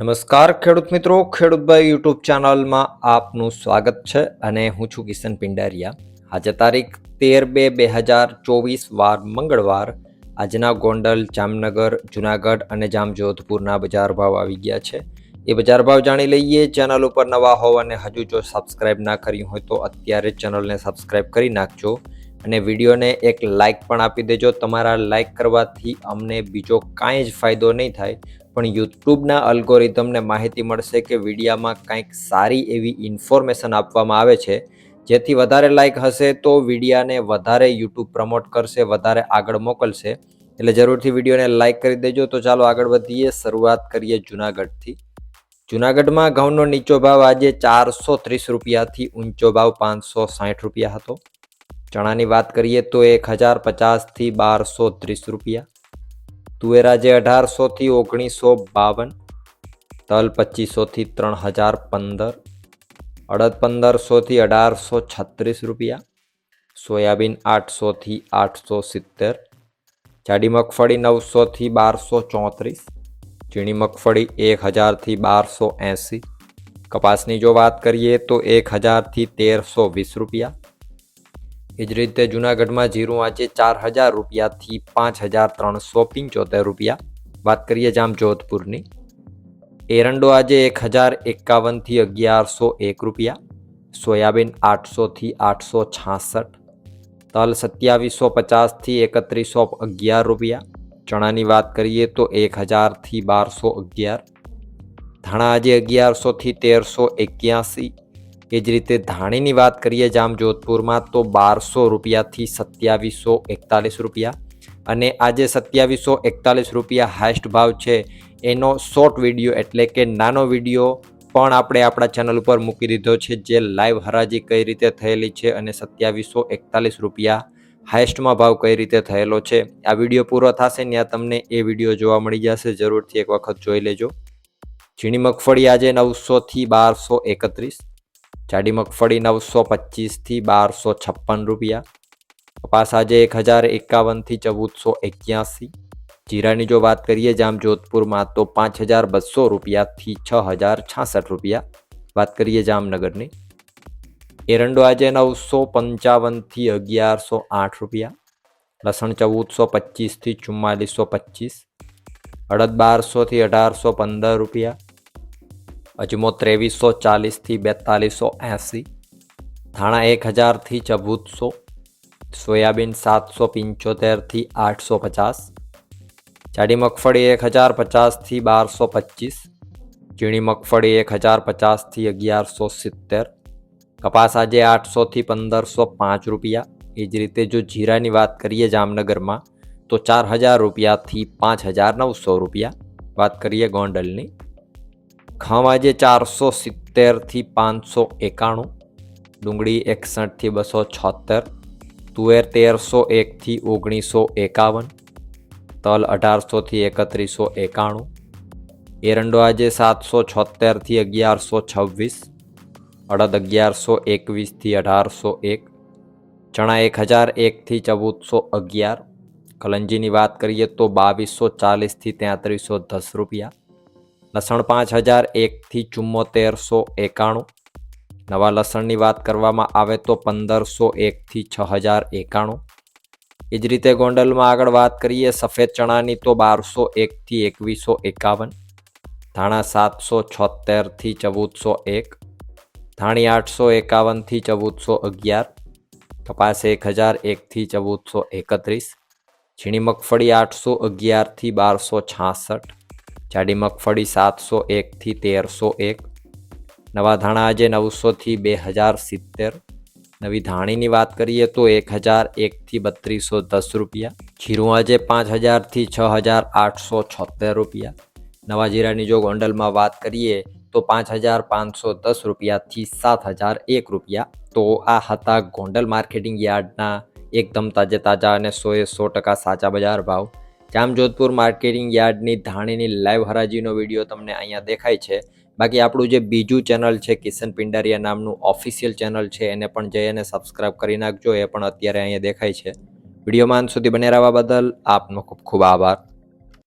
નમસ્કાર ખેડૂત મિત્રો ખેડૂતભાઈ યુટ્યુબ ચેનલમાં આપનું સ્વાગત છે અને હું છું કિશન પિંડારિયા. આજે તારીખ તેર બે બે હજાર ચોવીસ વાર મંગળવાર આજના ગોંડલ, જામનગર, જુનાગઢ અને જામજોધપુરના બજાર ભાવ આવી ગયા છે. એ બજાર ભાવ જાણી લઈએ, ચેનલ ઉપર નવા હોવ અને હજુ જો સબસ્ક્રાઇબ ના કર્યું હોય તો અત્યારે ચેનલને સબસ્ક્રાઇબ કરી નાખજો. અને વિડીયોને એક લાઇક પણ આપી દેજો. તમારા લાઇક કરવાથી અમને બીજો કાંઈ જ ફાયદો નહીં થાય. પણ યુટ્યુબના અલ્ગોરિધમને માહિતી મળશે કે વિડીયામાં કંઈક સારી એવી ઇન્ફોર્મેશન આપવામાં આવે છે. જેથી વધારે લાઇક હશે તો વિડીયાને વધારે યુટ્યુબ પ્રમોટ કરશે, વધારે આગળ મોકલશે. એટલે જરૂરથી વિડીયોને લાઇક કરી દેજો. તો ચાલો આગળ વધીએ. શરૂઆત કરીએ જુનાગઢથી. જુનાગઢમાં ઘઉંનો નીચો ભાવ આજે ચારસો ત્રીસ રૂપિયાથી ઊંચો ભાવ પાંચસો સાઠ રૂપિયા હતો. ચણાની વાત કરીએ તો એક હજાર પચાસથી બારસો ત્રીસ રૂપિયા. તુવેર આજે અઢારસોથી ઓગણીસો બાવન, તલ પચીસોથી ત્રણ હજાર પંદર, અડદ પંદરસોથી અઢારસો છત્રીસ રૂપિયા, સોયાબીન આઠસોથી આઠસો સિત્તેર, જાડી મગફળી નવસોથી બારસો ચોત્રીસ, ઝીણી મગફળી એક હજારથી બારસો એંસી. કપાસની જો વાત કરીએ તો એક હજારથી તેરસો વીસ રૂપિયા. એ જ રીતે જુનાગઢમાં જીરું આજે ચાર હજાર રૂપિયાથી પાંચ હજાર ત્રણસો પંચોતેર રૂપિયા. વાત કરીએ જામ જોધપુરની. એરંડો આજે એક હજાર એકાવનથી અગિયારસો એક રૂપિયા. સોયાબીન આઠસોથી આઠસો છાસઠ. તલ સત્યાવીસો પચાસથી એકત્રીસો અગિયાર રૂપિયા. ચણાની વાત કરીએ તો એક હજારથી બારસો અગિયાર. ધાણા આજે અગિયારસોથી તેરસો એક્યાસી. એ જ રીતે ધાણીની વાત કરીએ જામ જોધપુરમાં તો બારસો રૂપિયાથી સત્યાવીસો એકતાલીસ રૂપિયા. અને આજે સત્યાવીસો એકતાલીસ રૂપિયા હાઈસ્ટ ભાવ છે, એનો શોર્ટ વીડિયો એટલે કે નાનો વીડિયો પણ આપણે આપણા ચેનલ ઉપર મૂકી દીધો છે, જે લાઈવ હરાજી કઈ રીતે થયેલી છે અને સત્યાવીસો એકતાલીસ રૂપિયા હાઈસ્ટમાં ભાવ કઈ રીતે થયેલો છે. આ વીડિયો પૂરો થશે ત્યાં તમને એ વીડિયો જોવા મળી જશે, જરૂરથી એક વખત જોઈ લેજો. ઝીણી મગફળી આજે નવસોથી બારસો એકત્રીસ. જાડી મગફળી નવસો પચીસથી બારસો છપ્પન રૂપિયા. કપાસ આજે એક હજાર એકાવનથી ચૌદસો એક્યાસી. જીરાની જો વાત કરીએ જામ જોધપુરમાં તો પાંચ હજાર બસો રૂપિયાથી છ હજાર છાસઠ રૂપિયા. વાત કરીએ જામનગરની. એરંડો આજે નવસો પંચાવનથી અગિયારસો આઠ રૂપિયા. લસણ ચૌદસો પચીસથી ચુમ્માલીસો પચીસ. અડદ બારસોથી અઢારસો પંદર રૂપિયા. અજમો ત્રેવીસો ચાલીસથી બેતાલીસો એંસી, ધાણા એક હજારથી ચૌદસો સોયાબીન સાતસો પંચોતેરથી આઠસો પચાસ, જાડી મગફળી એક હજાર પચાસથી બારસો પચીસ, ઝીણી મગફળી એક હજાર પચાસથી અગિયારસો સિત્તેર, કપાસ આજે આઠસોથી પંદરસો પાંચ રૂપિયા. એ જ રીતે જો જીરાની વાત કરીએ જામનગરમાં, તો ચાર હજાર રૂપિયાથી પાંચ હજાર નવસો રૂપિયા. વાત કરીએ ગોંડલની ઘઉં આજે ચારસો સિત્તેરથી પાંચસો એકાણું, ડુંગળી એકસઠથી બસો છોતેર તુવેર તેરસો એકથી ઓગણીસો એકાવન, તલ અઢારસોથી એકત્રીસો એકાણું, એરંડો આજે સાતસો છોતેરથી અગિયારસો છવ્વીસ, અડદ અગિયારસો એકવીસથી અઢારસો એક, ચણા એક હજાર એકથી ચૌદસો અગિયાર, કલંજીની વાત કરીએ તો બાવીસો ચાલીસથી તેત્રીસો દસ રૂપિયા લસણ પાંચ હજાર એકથી ચુમ્મોતેરસો એકાણું. નવા લસણની વાત કરવામાં આવે તો પંદરસો એકથી છ હજાર એકાણું. એ જ રીતે ગોંડલમાં આગળ વાત કરીએ, સફેદ ચણાની તો બારસો એકથી એકવીસો એકાવન. ધાણા સાતસો છોતેરથી ચૌદસો એક. ધાણી આઠસો એકાવનથી ચૌદસો અગિયાર. કપાસ એક હજાર એકથી ચૌદસો એકત્રીસ. ઝીણી મગફળી આઠસો અગિયારથી બારસો છાસઠ. જાડી મગફળી સાતસો એકથી તેરસો એક. નવા ધાણા આજે નવસોથી બે હજાર સિત્તેર. નવી ધાણીની વાત કરીએ તો એક હજાર એકથી બત્રીસો દસ રૂપિયા. જીરું આજે પાંચ હજારથી છ હજાર આઠસો છોતેર રૂપિયા. નવા જીરાની જો ગોંડલમાં વાત કરીએ તો પાંચ હજાર પાંચસો દસ રૂપિયાથી સાત હજાર એક રૂપિયા. તો આ હતા ગોંડલ માર્કેટિંગ યાર્ડના એકદમ તાજે તાજા અને સોએ સો ટકા સાચા બજાર ભાવ. જામજોધપુર માર્કેટિંગ યાર્ડની ધાણીની લાઈવ હરાજીનો વીડિયો તમને અહીંયા દેખાય છે. બાકી આપણું જે બીજું ચેનલ છે, કિશન પિંડારિયા નામનું ઓફિશિયલ ચેનલ છે, એને પણ જઈ અને સબસ્ક્રાઈબ કરી નાખજો, એ પણ અત્યારે અહીંયા દેખાય છે. વિડીયોમાં સુધી બને રહેવા બદલ આપનો ખૂબ ખૂબ આભાર.